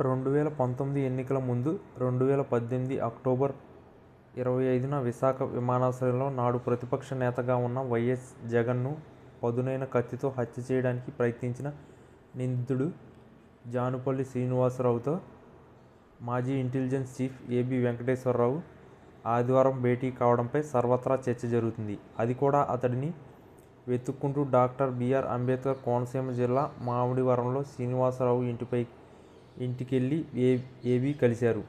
రెండు వేల పంతొమ్మిది ఎన్నికల ముందు రెండు వేల పద్దెనిమిది అక్టోబర్ ఇరవై ఐదున విశాఖ విమానాశ్రయంలో నాడు ప్రతిపక్ష నేతగా ఉన్న వైఎస్ జగన్ను పదునైన కత్తితో హత్య చేయడానికి ప్రయత్నించిన నిందితుడు జానుపల్లి శ్రీనివాసరావుతో మాజీ ఇంటెలిజెన్స్ చీఫ్ ఏబీ వెంకటేశ్వరరావు ఆదివారం భేటీ కావడంపై సర్వత్రా చర్చ జరుగుతుంది. అది కూడా అతడిని వెతుక్కుంటూ డాక్టర్ బిఆర్ అంబేద్కర్ కోనసీమ జిల్లా మామిడివరంలో శ్రీనివాసరావు ఇంటిపై ఇంటికెళ్ళి ఏ ఏబీ కలిశారు.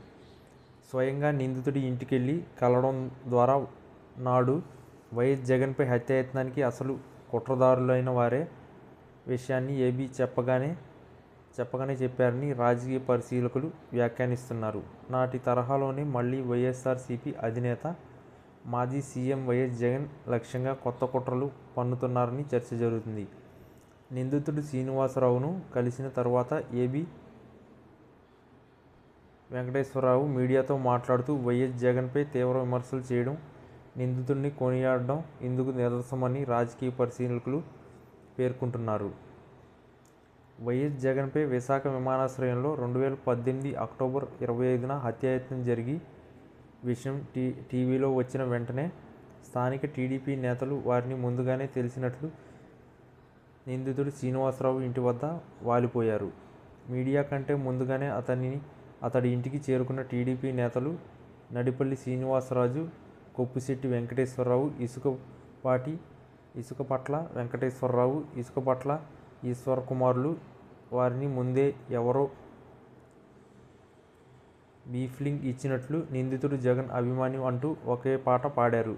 స్వయంగా నిందితుడి ఇంటికెళ్ళి కలవడం ద్వారా నాడు వైఎస్ జగన్పై హత్యాయత్నానికి అసలు కుట్రదారులైన వారే విషయాన్ని ఏబీ చెప్పగానే చెప్పగానే చెప్పారని రాజకీయ పరిశీలకులు వ్యాఖ్యానిస్తున్నారు. నాటి తరహాలోనే మళ్ళీ వైఎస్ఆర్సీపీ అధినేత మాజీ సీఎం వైఎస్ జగన్ లక్ష్యంగా కొత్త కుట్రలు పన్నుతున్నారని చర్చ జరుగుతుంది. నిందితుడు శ్రీనివాసరావును కలిసిన తర్వాత ఏబీ వెంకటేశ్వరరావు మీడియాతో మాట్లాడుతూ వైఎస్ జగన్పై తీవ్ర విమర్శలు చేయడం నిందితుడిని కొనియాడడం ఇందుకు నిదర్శనమని రాజకీయ పరిశీలకులు పేర్కొంటున్నారు. వైఎస్ జగన్పై విశాఖ విమానాశ్రయంలో రెండు వేల పద్దెనిమిది అక్టోబర్ ఇరవై ఐదున హత్యాయత్నం జరిగి విషయం టీ టీవీలో వచ్చిన వెంటనే స్థానిక టీడీపీ నేతలు వారిని ముందుగానే తెలిసినట్లు నిందితుడు శ్రీనివాసరావు ఇంటి వద్ద వాలిపోయారు. మీడియా కంటే ముందుగానే అతనిని అతడి ఇంటికి చేరుకున్న టీడీపీ నేతలు నడిపల్లి శ్రీనివాసరాజు కొప్పుశెట్టి వెంకటేశ్వరరావు ఇసుకపాటి ఇసుక పట్ల వెంకటేశ్వరరావు ఇసుక పట్ల ఈశ్వర్ కుమారులు వారిని ముందే ఎవరో బీఫ్లింగ్ ఇచ్చినట్లు నిందితుడు జగన్ అభిమాని అంటూ ఒకే పాట పాడారు.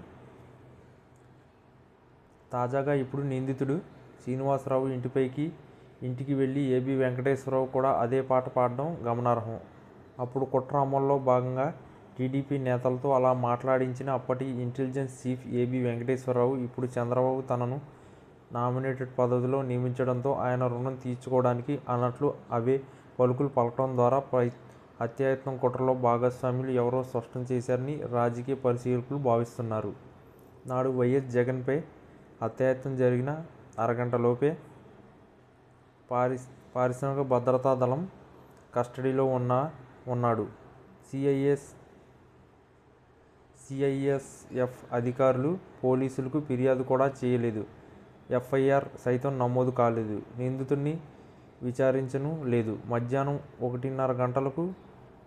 తాజాగా ఇప్పుడు నిందితుడు శ్రీనివాసరావు ఇంటిపైకి ఇంటికి వెళ్ళి ఏబీ వెంకటేశ్వరరావు కూడా అదే పాట పాడడం గమనార్హం. అప్పుడు కుట్ర అమల్లో భాగంగా టీడీపీ నేతలతో అలా మాట్లాడించిన అప్పటి ఇంటెలిజెన్స్ చీఫ్ ఏబీ వెంకటేశ్వరరావు ఇప్పుడు చంద్రబాబు తనను నామినేటెడ్ పదవిలో నియమించడంతో ఆయన రుణం తీర్చుకోవడానికి అన్నట్లు అవే పలుకులు పలకడం ద్వారా ప్రై హత్యాయత్నం కుట్రలో భాగస్వాములు ఎవరో స్పష్టం చేశారని రాజకీయ పరిశీలకులు భావిస్తున్నారు. నాడు వైఎస్ జగన్పై హత్యాయత్నం జరిగిన అరగంటలోపే పారిస్ పారిశ్రామిక భద్రతా దళం కస్టడీలో ఉన్న ఉన్నాడు. సిఐఎస్ సిఐఎస్ఎఫ్ అధికారులు పోలీసులకు ఫిర్యాదు కూడా చేయలేదు. ఎఫ్ఐఆర్ సైతం నమోదు కాలేదు. నిందితుడిని విచారించను లేదు. మధ్యాహ్నం ఒకటిన్నర గంటలకు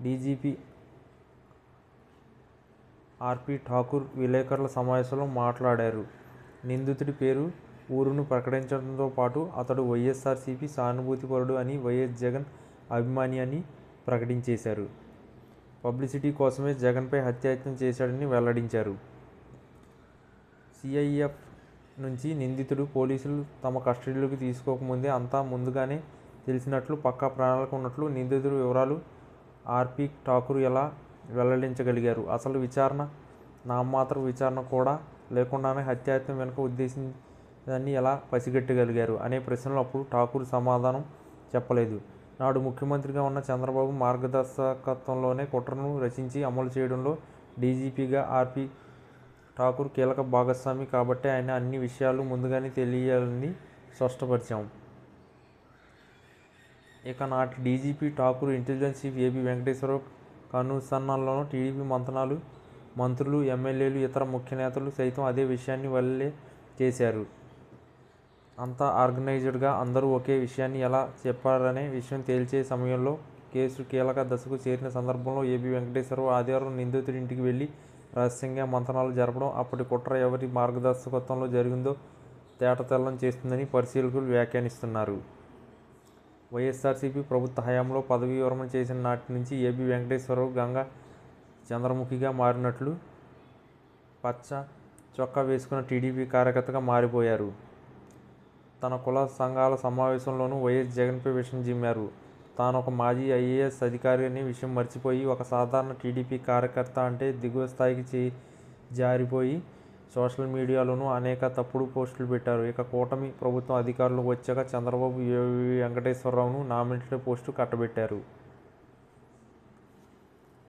డీజీపీ ఆర్పి ఠాకూర్ విలేకరుల సమావేశంలో మాట్లాడారు. నిందితుడి పేరు ఊరును ప్రకటించడంతో పాటు అతడు వైఎస్ఆర్సీపీ సానుభూతిపరుడు అని వైఎస్ జగన్ అభిమాని అని ప్రకటించేశారు. పబ్లిసిటీ కోసమే జగన్పై హత్యాయత్నం చేశాడని వెల్లడించారు. సిఐఎఫ్ నుంచి నిందితుడు పోలీసులు తమ కస్టడీలోకి తీసుకోకముందే అంతా ముందుగానే తెలిసినట్లు పక్కా ప్రణాళిక ఉన్నట్లు నిందితుడు వివరాలు ఆర్పి ఠాకూర్ ఎలా వెల్లడించగలిగారు? అసలు విచారణ నామమాత్ర విచారణ కూడా లేకుండానే హత్యాయత్నం వెనుక ఉద్దేశించిందని ఎలా పసిగట్టగలిగారు? అనే ప్రశ్నలు అప్పుడు ఠాకూర్ సమాధానం చెప్పలేదు. నాడు ముఖ్యమంత్రిగా ఉన్న చంద్రబాబు మార్గదర్శకత్వంలోనే కుట్రను రచించి అమలు చేయడంలో డీజీపీగా ఆర్పి ఠాకూర్ కీలక భాగస్వామి కాబట్టి ఆయన అన్ని విషయాలు ముందుగానే తెలియాలని స్పష్టపరిచాం. ఇక నాటి DGP Thakur intelligence chief AB Venkateswara Rao కనుసన్నల్లోనూ TDP మంత్రాలు మంత్రులు ఎమ్మెల్యేలు ఇతర ముఖ్య నేతలు సైతం అదే విషయాన్ని వల్లే చేశారు. అంతా ఆర్గనైజ్డ్గా అందరూ ఒకే విషయాన్ని ఎలా చెప్పారనే విషయం తేల్చే సమయంలో కేసు కీలక దశకు చేరిన సందర్భంలో ఏబీ వెంకటేశ్వరరావు ఆదివారం నిందితుడి ఇంటికి వెళ్ళి రహస్యంగా మంతనాలు జరపడం అప్పటి కుట్ర ఎవరి మార్గదర్శకత్వంలో జరిగిందో తేటతెల్లం చేస్తుందని పరిశీలకులు వ్యాఖ్యానిస్తున్నారు. వైఎస్ఆర్సీపీ ప్రభుత్వ హయాంలో పదవీ విరమణ చేసిన నాటి నుంచి ఏబీ వెంకటేశ్వరరావు గంగా చంద్రముఖిగా మారినట్లు పచ్చ చొక్కా వేసుకున్న టీడీపీ కార్యకర్తగా మారిపోయారు. తన కుల సంఘాల సమావేశంలోనూ వైఎస్ జగన్పై విషయం జిమ్మారు. తాను ఒక మాజీ ఐఏఎస్ అధికారి అనే విషయం మర్చిపోయి ఒక సాధారణ టీడీపీ కార్యకర్త అంటే దిగువ స్థాయికి చే జారిపోయి సోషల్ మీడియాలోనూ అనేక తప్పుడు పోస్టులు పెట్టారు. ఇక కూటమి ప్రభుత్వం అధికారంలోకి వచ్చాక చంద్రబాబు వెంకటేశ్వరరావును నామినేటెడ్ పోస్టు కట్టబెట్టారు.